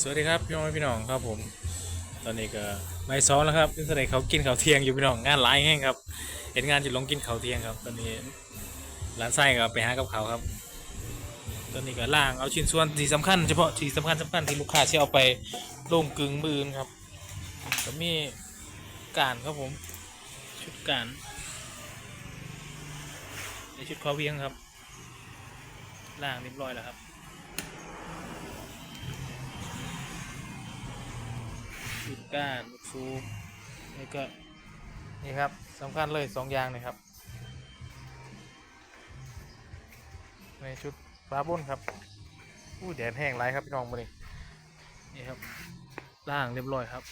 สวัสดีครับพี่น้องพี่น้องครับผม ตอนนี้ก็บ่ายสองแล้วครับที่แสดงเขากินข้าวเที่ยงอยู่พี่น้องงานหลายแห้งครับเห็นงานจะลงกินข้าวเที่ยงครับ ตอนนี้ร้านไส้ก็ไปหากับเขาครับ ตอนนี้ก็ล่างเอาชิ้นส่วนที่สำคัญเฉพาะที่สำคัญสำคัญที่ลูกค้าที่เอาไปลงกึ่งมืออนครับก็มีการครับผม ชุดการในชุดคอเวียงครับล่างเรียบร้อยแล้วครับ ชุดก้านลูกซูมนี่ก็นี่ครับสำคัญเลยสองอย่างเลยครับ ในชุดฟ้าบนครับอู้แดดแห้งไรครับพี่น้องมาดินี่ครับล่างเรียบร้อยครับ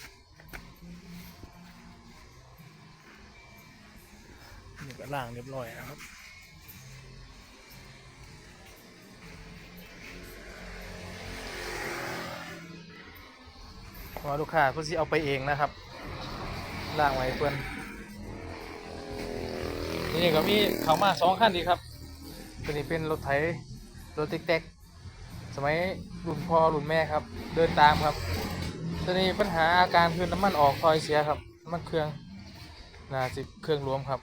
นี่ก็ล่างเรียบร้อยนะครับ ว่าลูกค้าเพื่อที่เอาไปเองนะครับล่างไว้เพื่อนนี่ก็มีเขามาสองขั้นดีครับตัวนี้เป็นรถไถรถติ๊กเต็กสมัยรุ่นพ่อรุ่นแม่ครับ เดินตามครับตัวนี้ปัญหาอาการคือน้ำมันออกคอยเสียครับน้ำมันเครื่องน่าสิเครื่องรวมครับ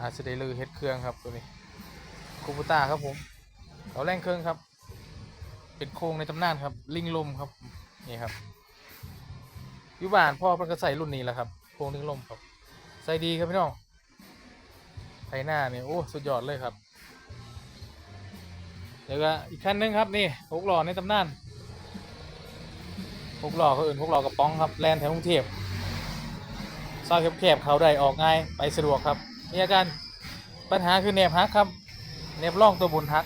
อาจจะได้ลือเฮ็ดเครื่องครับตัวนี้คูบูต้าครับผมเขาแรงเครื่องครับ เป็นโครงในตำนานครับ ลิงลมครับนี่ครับ อยุบานพ่อเพิ่นก็ใส่รุ่นนี้แหละครับโครงลิงลมครับ ใส่ดีครับพี่น้องไถหน้าเนี่ยโอ้สุดยอดเลยครับเดี๋ยวก็อีกขั้นหนึงครับนี่หกหล่อในตำนานหกหล่อเขาอื่นหกหล่อกระป๋องครับแลนแถวกรุงเทพซอยแคบๆเขาได้ออกง่ายไปสะดวกครับมีอาการปัญหาคือเนบฮักครับเนบร่องตัวบนฮัก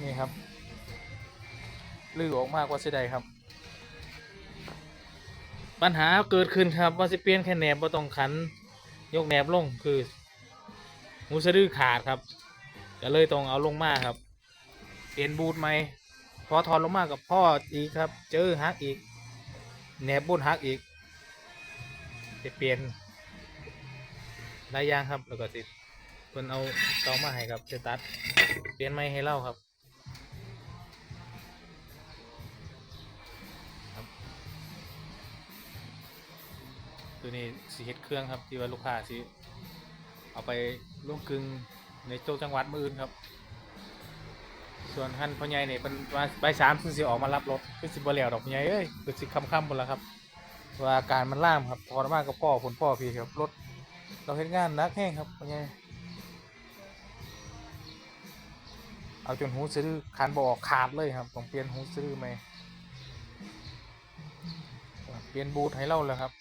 นี่ครับลื่อออกมากกว่าเสียดายครับ ปัญหาเกิดขึ้นครับว่าสิเปลี่ยนแค่แหนบว่าต้องขัน ยกแหนบลงคือหูสะดือขาดครับก็เลยต้องเอาลงมาครับ เปลี่ยนบูทใหม่พอถอนลงมากับพ่ออีกครับ เจอฮักอีกแหนบบุญฮักอีกจะเปลี่ยนหลายอย่างครับแล้วก็สิเพิ่นเอาเตามาให้ครับจะตัดเปลี่ยนใหม่ให้เล่าครับ ตัวนี้สีเฮ็ดเครื่องครับ ที่ว่าลูกค้าสิเอาไปลงกึงในโจจังหวัดมืออื่นครับ ส่วนท่านพ่อใหญ่เนี่ยเป็นว่าใบสามคือสิออกมารับรถคือสิบ่แล้วดอกพ่อใหญ่เอ้ยคือสิค่ำๆหมดแล้วครับว่าอาการมันล่ามครับพอมากกับพ่อผลพ่อพี่ครับรถเราเห็นงานนักแห้งครับพ่อใหญ่เอาจนหูสะดือคันบออกขาดเลยครับต้องเปลี่ยนหูสะดือใหมเปลี่ยนบูทให้เราแล้วครับ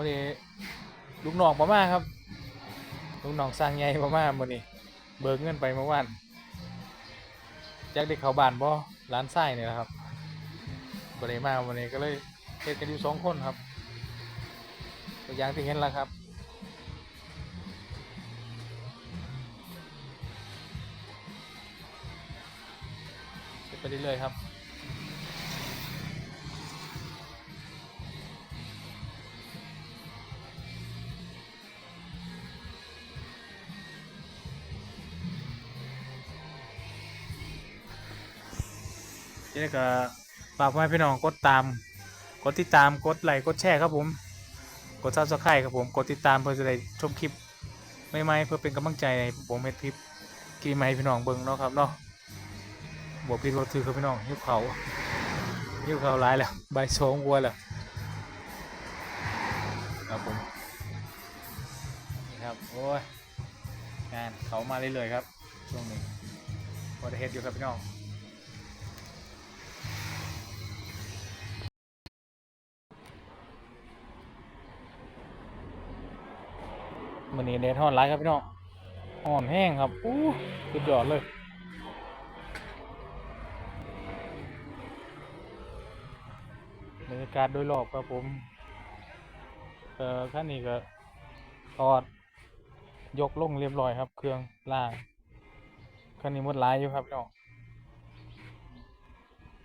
มื่อนี้ลูกน้องมามาครับลูกน้องสร้างใหญ่มามามื่อนี้เบิกเงินไปเมื่อวานจากเด็กเขาบ้านบ่ร้านไส้เนี่ยแหละครับบริมาวันนี้ก็เลยเฮ็ดกันอยู่สองคนครับตัวอย่างที่เห็นแล้วครับเฮ็ดไปเรื่อยๆครับ ทีนี้ก็ฝากพ่อแม่พี่น้องกดตาม กดติดตามกดไลค์กดแชร์ครับผม กดซับสไครต์ครับผมกดติดตามเพื่อจะได้ชมคลิปใหม่ๆเพื่อเป็นกำลังใจให้ผมเฮ็ดคลิปคลิปใหม่พี่น้องเบิ่งเนาะครับเนาะบวกพี่บวกถือครับพี่น้องหิวเขาวหิวเขาวหลายแล้วใบายสองวัวแล้วครับผมนี่ครับโอ้ยงานเขามาเรื่อยๆครับช่วงนี้พอได้เฮ็ดอยู่ครับพี่น้อง มันนี้เดทฮอนไลท์ครับพี่น้องอ่อนแห้งครับอู้สุดยอดเลยบรรยากาศโดยรอบครับผมเอ่อขั้นนี้ก็ถอด ยกลงเรียบร้อยครับ เครื่องล่างขั้นนี้หมดหลายอยู่ครับพี่น้อง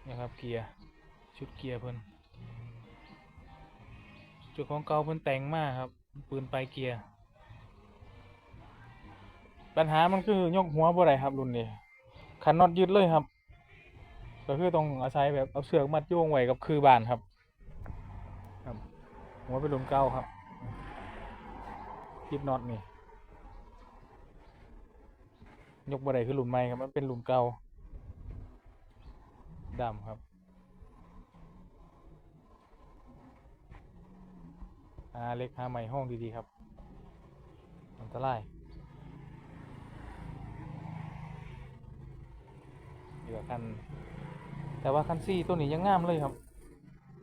นี่ครับเกียร์ชุดเกียร์เพิ่นจุดของเก่าเพิ่นแต่งมากครับ ปืนปลายเกียร์ ปัญหามันคือยกหัวบ่ได้ครับรุ่นนี้คันน็อตยึดเลยครับ ก็คือต้องอาศัยแบบเอาเสือกมัดโยงไว้กับคือบานครับ ครับ หัวเป็นรุ่นเก่าครับคิดน็อตนี่ยกบ่ได้คือรุ่นใหม่ครับมันเป็นรุ่นเก่าดำครับหาเล็กหาใหม่ห้องดีๆครับอันตราย เดี๋ยวคัน แต่ว่าคันซี่ตัวนี้ยังงามเลยครับ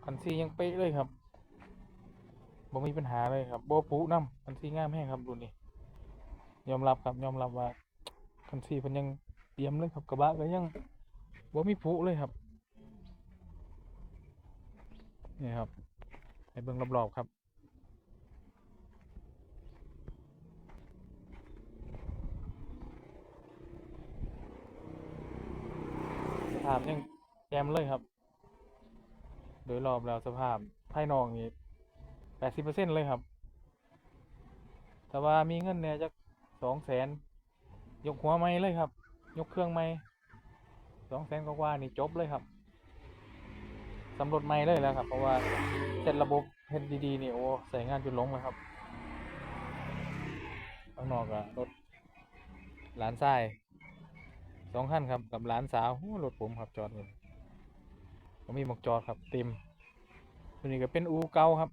คันซี่ยังเป๊ะเลยครับบ่มีปัญหาเลยครับบ่ผุน้ำคันซี่งามแห้งครับรุ่นนี้ยอมรับครับยอมรับว่าคันซี่เพิ่นยังเตรียมเลยครับกระบะก็ยังบ่มีผุเลยครับนี่ครับให้เบิ่งรอบๆครับาพยังแจมเลยครับ โดยรอบแล้วสภาพภายนอกนี่แปดสิบเปอร์เซ็นเลยครับ แต่ว่ามีเงินเนี่ยจะสองแสนยกหัวไม่เลยครับ ยกเครื่องไม่สองแสนกว่าๆนี่จบเลยครับสำรวจไม่เลยแล้วครับ เพราะว่าเสร็จระบบเฮ็ดดีๆนี่โอ้ใส่งานจนหลงเลยครับข้างนอกอะรถหลานทราย สองคันครับกับหลานสาวโอ้รถผมครับจอดอยู่ผมมีหมกจอดครับเต็มตัวนี้ก็เป็นอูเก่าครับ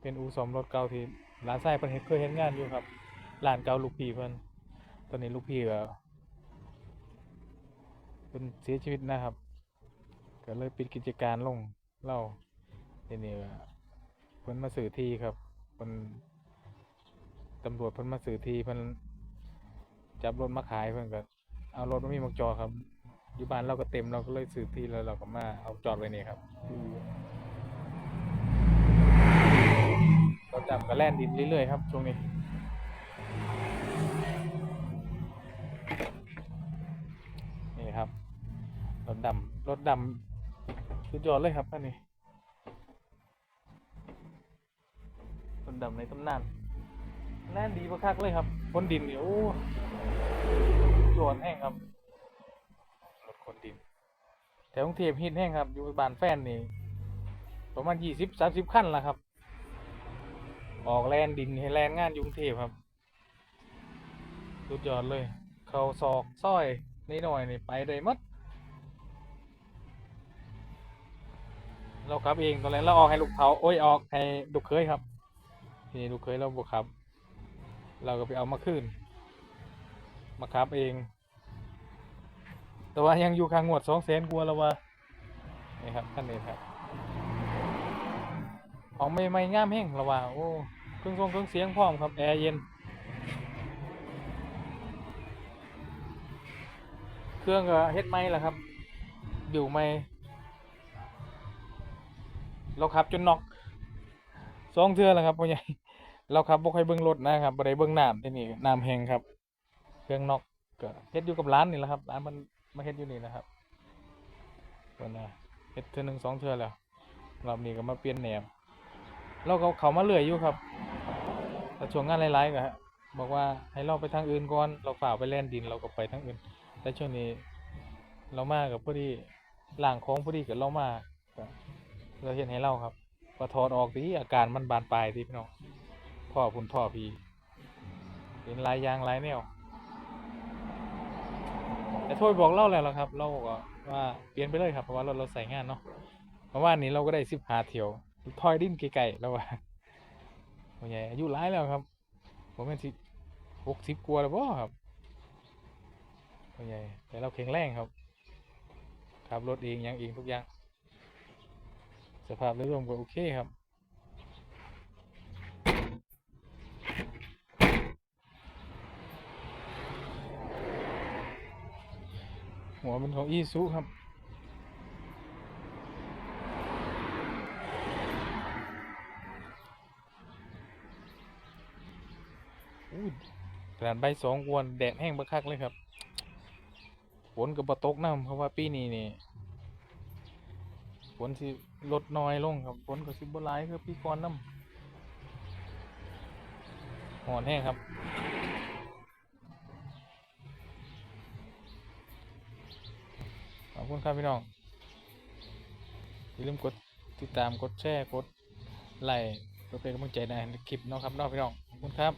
เป็นอูสมรถเก่าที่หลานชายเพิ่นเฮ็ดเคยเฮ็ดงานอยู่ครับร้านเก่าลูกพี่เพิ่นตอนนี้ลูกพี่ก็เพิ่นเสียชีวิตนะครับ ก็เลยปิดกิจการลงเล่าทีนี้ก็เพิ่นมาสื่อที่ครับเพิ่นตำรวจเพิ่นมาสื่อที่เพิ่นจับรถมาขายเพิ่นก็ เอารถไมามีหมอกจอครับอยู่บ้านเราก็เต็มเราก็เลยซื้อที่แล้วเราก็มาเอาจอดไว้นี่ครับเรถดำก็แล่นดินเรื่อยๆครับช่วงนี้นี่ครับรถดำรถดำสุดยอดเลยครับคันนี้รถดำในตำนานแล่นดีคักเลยครับบนดินเนี่โอ้ โยนแห้งครับรถขนดินแถวกรุงเทพฮิตแห้งครับ อยู่บ้านแฟนนี่ประมาณยี่สิบสามสิบขั้นละครับ ออกแลนดินให้แลนงานยุงเทพครับสุดยอดเลย เขาซอกซ้อยนิดหน่อยนี่ไปได้มัดเราขับเองตอนแรกเราออกให้ลูกเขาโอ้ยออกให้ลูกเคยครับนี้ลูกเคยเราบุกขับ เราก็ไปเอามาคืน มาขับเอง แต่ว่ายังอยู่ข้างงวดสองแสนกว่าแล้วว่านี่ครับท่านนี้ครับของไม่ไม่งามแห้งแล้วว่าโอ้เครื่องทรงเครื่องเสียงพร้อมครับแอร์เย็น เครื่องก็เฮ็ดไม่ละครับอยู่ไม่เราขับจนน็อกสองเทือแล้วครับพ่อใหญ่เราขับบ่ค่อยเบิ่งรถนะครับบ่ได้เบิ่งน้ำที่นี่น้ำแห้งครับ เครื่องนอกก็เฮ็ดอยู่กับร้านนี่แหละครับร้านมันมาเฮ็ดอยู่นี่นะครับเพิ่นนะเฮ็ดเทื่อหนึ่งสองเทื่อแล้วรอบนี้ก็มาเปลี่ยนแหนมเราก็เขามาเรื่อยอยู่ครับแต่ช่วงงานหลายๆก็บอกว่าให้เราไปทางอื่นก่อนเราฝ่าไปแล่นดินเราก็ไปทางอื่น แต่ช่วงนี้เรามากับพอดีล่างของพอดีกับเรามากเราเห็นให้เราครับพอถอดออกทีอาการมันบานปลายทีพี่น้องท่อพุ่นท่อพี่เป็นลายยางลายแนว โทษบอกเล่าแล้วล่ะครับ เราก็ว่าเปลี่ยนไปเลยครับเพราะว่ารถเราใส่งานเนาะเพราะว่านี้เราก็ได้สิบหาเที่ยวทอยดิ้นไกลๆแล้วว่าพ่อใหญ่อายุหลายแล้วครับ ผมเป็นสิหกสิบกว่าแล้วบ่ครับพ่อใหญ่แต่เราแข็งแรงครับขับรถเองยังเองทุกอย่างสภาพโดยรวมก็โอเคครับ เป็นของอีซุครับ อู้ขนาดใบสองกวน แดดแห้งบักคักเลยครับฝนกับบตกน้ำเพราะว่าปีนี้นี่ฝนสิลดน้อยลงครับฝนก็สิบ่หลายคือปีก่อนน้ำหอนแห้งครับ คุณคุณครับพี่น้อง อย่าลืมกดติดตาม กดแชร์ กดไลค์เพื่อเป็นกำลังใจในคลิปเนาะครับน้องพี่น้องขอบคุณครับ